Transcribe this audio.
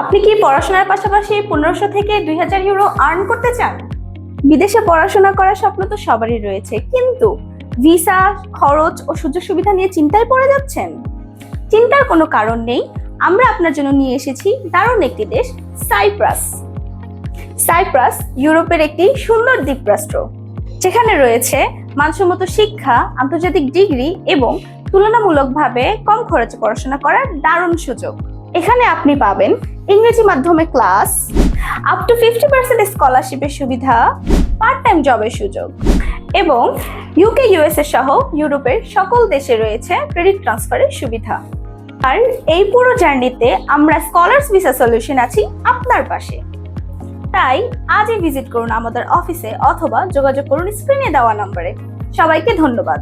আপনি কি পড়াশোনার পাশাপাশি পনেরোশো থেকে দুই হাজার ইউরো আর্ন করতে চান? বিদেশে পড়াশোনা করার স্বপ্ন তো সবারই রয়েছে, কিন্তু ভিসা, খরচ ও সুযোগ সুবিধা নিয়ে চিন্তায় পড়ে যাচ্ছেন? চিন্তার কোনো কারণ নেই, আমরা আপনার জন্য নিয়ে এসেছি দারুণ একটি দেশ, সাইপ্রাস। সাইপ্রাস ইউরোপের একটি সুন্দর দ্বীপরাষ্ট্র, যেখানে রয়েছে মানসম্মত শিক্ষা, আন্তর্জাতিক ডিগ্রি এবং তুলনামূলকভাবে কম খরচে পড়াশোনা করার দারুণ সুযোগ। এখানে আপনি পাবেন ইংরেজি মাধ্যমে class up to fifty percent স্কলারশিপের সুবিধা পার্ট টাইম জবের সুযোগ এবং ইউকে ইউএসএ সহ ইউরোপের সকল দেশে রয়েছে ক্রেডিট ট্রান্সফারের সুবিধা। আর এই পুরো জার্নিতে আমরা স্কলার্স ভিসা সলিউশন আছি আপনার পাশে। তাই আজই ভিজিট করুন আমাদের অফিসে অথবা যোগাযোগ করুন স্ক্রিনে দেওয়া নম্বরে। সবাইকে ধন্যবাদ।